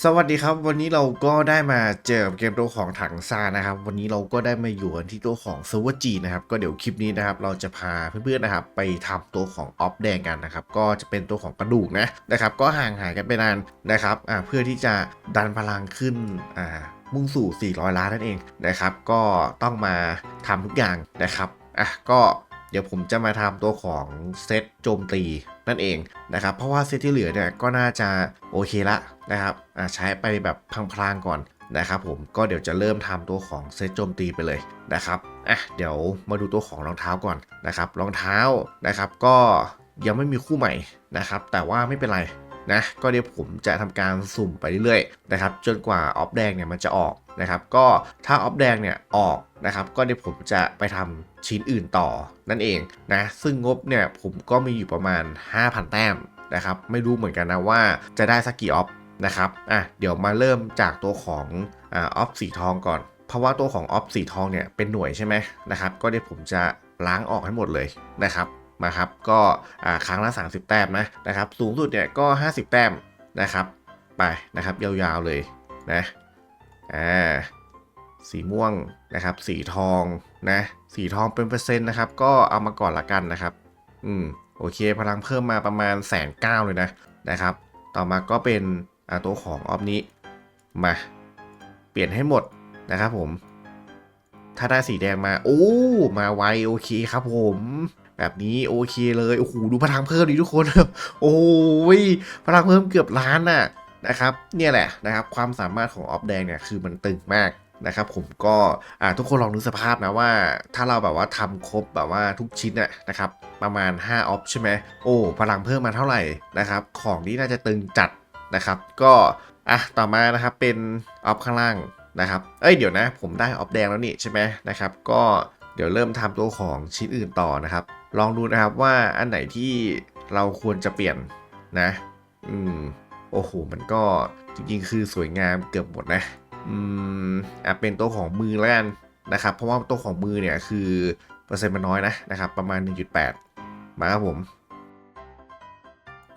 สวัสดีครับ วันนี้เราก็ได้มาเจอเกมตัวของถังซานะครับ วันนี้เราก็ได้มาอยู่ที่ตัวของเซ r ร์จีนะครับก็เดี๋ยวคลิปนี้นะครับ เราจะพาเพื่อนๆนะครับ ไปทำตัวของออฟแดงกันนะครับ ก็จะเป็นตัวของกระดูกนะนะครับ ก็ห่างหายกันไปนานนะครับอ่าเพื่อที่จะดันพลังขึ้นอ่ามุ่งสู่ 400 ล้านนั่นเองนะครับ ก็ต้องมาทำทุกอย่างนะครับอะก็ เดี๋ยวผมจะมาทำตัวของเซตโจมตีนั่นเองนะครับ เพราะว่าเซตที่เหลือเนี่ยก็น่าจะโอเคละนะครับอ่าใช้ไปแบบพลางๆก่อนนะครับผมก็เดี๋ยวจะเริ่มทำตัวของเซตโจมตีไปเลยนะครับอะเดี๋ยวมาดูตัวของรองเท้าก่อนนะครับรองเท้านะครับก็ยังไม่มีคู่ใหม่นะครับ แต่ว่าไม่เป็นไรนะก็เดี๋ยวผมจะทำการสุ่มไปเรื่อยๆนะครับจนกว่าออฟแดงเนี่ยมันจะออกนะครับก็ถ้าออฟแดงเนี่ยออก นะครับก็เดี๋ยวผมจะไปทำชิ้นอื่นต่อนั่นเองนะซึ่งงบเนี่ยผมก็มีอยู่ประมาณ 5,000 แต้มนะครับไม่รู้เหมือนกันนะว่าจะได้สักกี่ออฟนะครับอะเดี๋ยวมาเริ่มจากตัวของออฟสีทองก่อน เพราะว่าตัวของออฟสีทองเนี่ยเป็นหน่วยใช่ไหมนะครับก็เดี๋ยวผมจะล้างออกให้หมดเลยนะครับมาครับก็อ่าครั้งละ 30 แต้มนะนะครับสูงสุดเนี่ยก็ 50 แต้มนะครับไปนะครับยาวๆเลยนะอ่า สีม่วงนะครับ สีทองนะ สีทองเป็นเปอร์เซ็นต์นะครับ ก็เอามาก่อนละกันนะครับ อืม โอเค พลังเพิ่มมาประมาณแสนเก้าเลยนะ นะครับ ต่อมาก็เป็นตัวของออฟนี้ มา เปลี่ยนให้หมดนะครับผม ถ้าได้สีแดงมา โอ้ มาไวโอเคครับผม แบบนี้โอเคเลย โอ้โห ดูพลังเพิ่มดิทุกคน โอ้ย พลังเพิ่มเกือบล้านน่ะนะครับ เนี่ยแหละนะครับ ความสามารถของออฟแดงเนี่ยคือมันตึงมาก นะครับผมก็ทุกคนลองนึกสภาพนะว่า ถ้าเราแบบว่าทำครบแบบว่าทุกชิ้นนะนะครับประมาณ 5 ออฟใช่ไหมโอ้พลังเพิ่มมาเท่าไหร่นะครับของที่น่าจะตึงจัดนะครับ ก็อะต่อมานะครับเป็นออฟข้างล่างนะครับเอ้ยเดี๋ยวนะ ผมได้ออฟแดงแล้วนี่ใช่ไหมนะครับก็เดี๋ยวเริ่มทำตัวของชิ้นอื่นต่อนะครับ ลองดูนะครับว่าอันไหนที่เราควรจะเปลี่ยนนะ อืม โอ้โห มันก็จริงๆ คือสวยงามเกือบหมดนะ อืมอะเป็นตัวของมือแล้วกันนะครับ เพราะว่าตัวของมือเนี่ยคือเปอร์เซ็นต์มันน้อยนะนะครับ ประมาณ 1.8 มาครับผม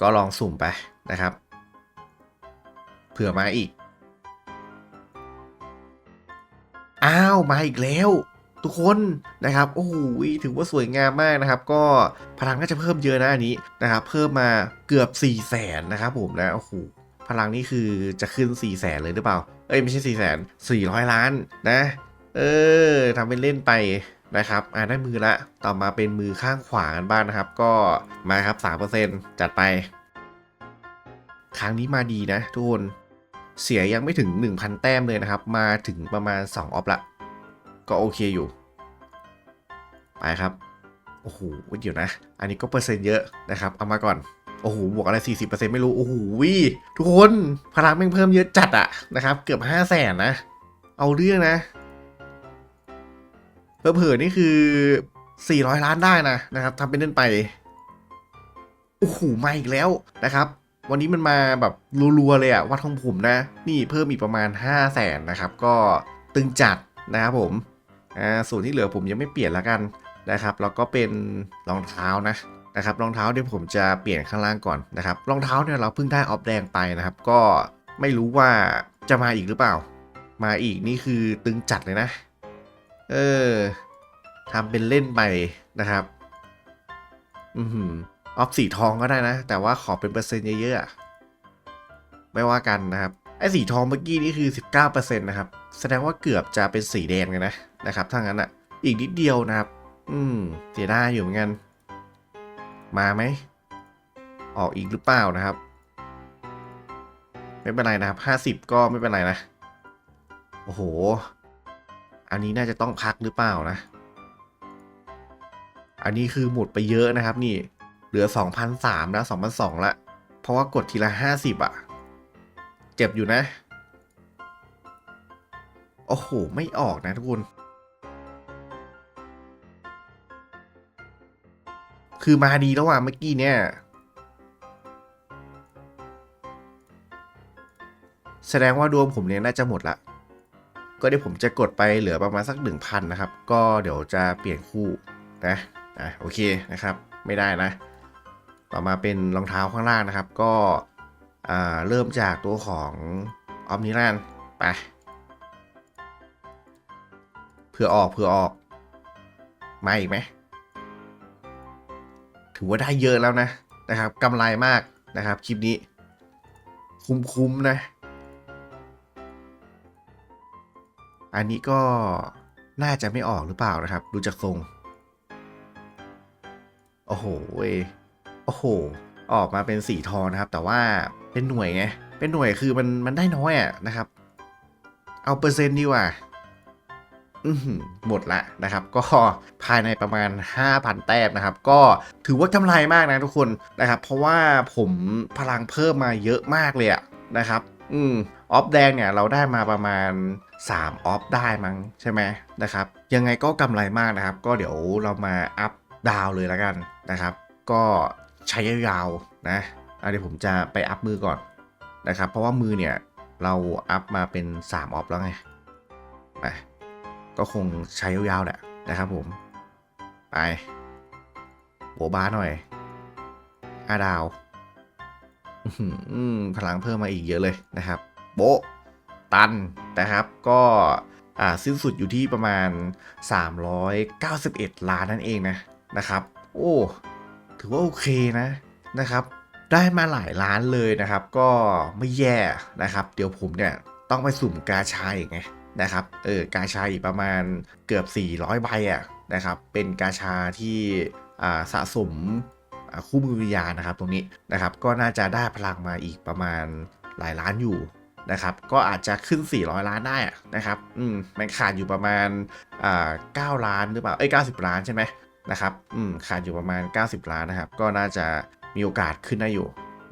ก็ลองสุ่มไปนะครับ เผื่อมาอีก อ้าวมาอีกแล้ว ทุกคนนะครับโอ้โหถือว่าสวยงามมากนะครับ ก็พลังน่าจะเพิ่มเยอะนะอันนี้นะครับ เพิ่มมาเกือบ4ี่แสนนะครับผมนะโอ้โหพลังนี่คือจะขึ้น4ี่แสนเลยหรือเปล่า เอ้ยไม่ใช่4ี่แสนสี่ร้อยล้านนะ เออทำเป็นเล่นไปนะครับ อ่าได้มือละ ต่อมาเป็นมือข้างขวากันบ้างนะครับ ก็มาครับ 3%จัดไป ครั้งนี้มาดีนะทุกคน เสียยังไม่ถึง 1,000 แต้มเลยนะครับ มาถึงประมาณ 2 ออฟละ ก็โอเคอยู่ ไปครับ โอ้โห เดี๋ยวนะ อันนี้ก็เปอร์เซ็นต์เยอะนะครับ เอามาก่อน โอ้โห บวกอะไร 40%ไม่รู้ โอ้โหวิทุกคนพลังแม่งเพิ่มเยอะจัดอะนะครับ เกือบ 5 0 0แสนนะ เอาเรื่องนะเผลอๆนี่คือ 400 ล้านได้นะนะครับทำเป็นเล่นไป โอ้โหมาอีกแล้วนะครับวันนี้มันมาแบบรัวๆเลยอะวัดของผมนะ นี่เพิ่มอีกประมาณ 5 0 0แสนนะครับ ก็ตึงจัดนะครับผมอ่าส่วนที่เหลือผมยังไม่เปลี่ยนละกันนะครับ แล้วก็เป็นรองเท้านะ นะครับรองเท้าเดี๋ยผมจะเปลี่ยนข้างล่างก่อนนะครับรองเท้าเนี่ยเราเพิ่งได้ออฟแดงไปนะครับ ก็ไม่รู้ว่าจะมาอีกหรือเปล่า มาอีกนี่คือตึงจัดเลยนะ เออทำเป็นเล่นไปนะครับ อือหือออฟสีทองก็ได้นะ แต่ว่าขอเป็นเปอร์เซ็นต์เยอะๆไม่ว่ากันนะครับไอ้สีทองเมื่อกี้นี่คือ 19%นะครับ แสดงว่าเกือบจะเป็นสีแดงเลยนะนะครับถ้างั้นอะ อีกนิดเดียวนะครับ อืมเสียดายอยู่เหมือนกัน มาไหม ออกอีกหรือเปล่านะครับ ไม่เป็นไรนะครับ 50 ก็ไม่เป็นไรนะ โอ้โห อันนี้น่าจะต้องพักหรือเปล่านะ อันนี้คือหมดไปเยอะนะครับนี่ เหลือ 2,003แล้ว2,002ละ เพราะว่ากดทีละ 50อะ เจ็บอยู่นะ โอ้โห ไม่ออกนะทุกคน คือมาดีแล้วอะเมื่อกี้เนี่ย แสดงว่าดวงผมเนี่ยน่าจะหมดละ ก็เดี๋ยวผมจะกดไปเหลือประมาณสัก 1,000 นะครับ ก็เดี๋ยวจะเปลี่ยนคู่นะอะโอเคนะครับ ไม่ได้นะ ต่อมาเป็นรองเท้าข้างล่างนะครับ ก็อ่าเริ่มจากตัวของออฟนี้แล้วกันไปเพื่อออกเพื่อออกมาอีกไหม ถือว่าได้เยอะแล้วนะนะครับกำไรมากนะครับคลิปนี้ คุ้มๆนะ อันนี้ก็น่าจะไม่ออกหรือเปล่านะครับ ดูจากทรง โอ้โหโอ้โห ออกมาเป็นสีทองนะครับ แต่ว่าเป็นหน่วยไง เป็นหน่วยคือมันมันได้น้อยอะนะครับ เอาเปอร์เซ็นต์ดีกว่า หมดละนะครับ ก็ภายในประมาณ 5,000 แต้มนะครับ ก็ถือว่ากำไรมากนะทุกคนนะครับ เพราะว่าผมพลังเพิ่มมาเยอะมากเลยอะนะครับ อืมออฟแดงเนี่ยเราได้มาประมาณ 3 ออฟได้มั้งใช่ไหมนะครับ ยังไงก็กำไรมากนะครับ ก็เดี๋ยวเรามาอัพดาวเลยแล้วกันนะครับ ก็ใช้ยาวๆนะอะเดี๋ยวผมจะไปอัพมือก่อนนะครับ เพราะว่ามือเนี่ยเราอัพมาเป็น 3 ออฟแล้วไงไป ก็คงใช้ยาวๆแหละนะครับผม ไปโบบาหน่อยอาดาวพลังเพิ่มมาอีกเยอะเลยนะครับ โบตันนะครับก็สิ้นสุดอยู่ที่ประมาณ 391 ล้านนั่นเองนะนะครับ โอ้ถือว่าโอเคนะนะครับ ได้มาหลายล้านเลยนะครับ ก็ไม่แย่นะครับ เดี๋ยวผมเนี่ยต้องไปสุ่มกาชาอีกไง นะครับ เออกาชาอีกประมาณเกือบ 400 ใบอะนะครับ เป็นกาชาที่อ่าสะสมคู่มือวิญญาณนะครับตรงนี้นะครับ ก็น่าจะได้พลังมาอีกประมาณหลายล้านอยู่นะครับ ก็อาจจะขึ้น 400 ล้านได้นะครับ อืม มันขาดอยู่ประมาณอ่า9ล้านหรือเปล่า เอ้ย90 ล้านใช่ไหมนะครับ อืม ขาดอยู่ประมาณ 90 ล้านนะครับ ก็น่าจะมีโอกาสขึ้นได้อยู่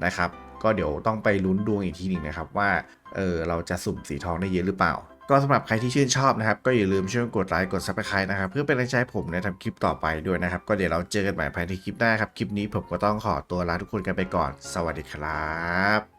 นะครับ ก็เดี๋ยวต้องไปลุ้นดวงอีกทีหนึ่งนะครับว่า เออ เราจะสุ่มสีทองได้เยอะหรือเปล่า ก็สำหรับใครที่ชื่นชอบนะครับ ก็อย่าลืมช่วยกดไลค์กดซับสไครต์นะครับ เพื่อเป็นแรงใจให้ผมในทำคลิปต่อไปด้วยนะครับ ก็เดี๋ยวเราเจอกันใหม่ภายในคลิปหน้าครับ คลิปนี้ผมก็ต้องขอตัวลาทุกคนกันไปก่อน สวัสดีครับ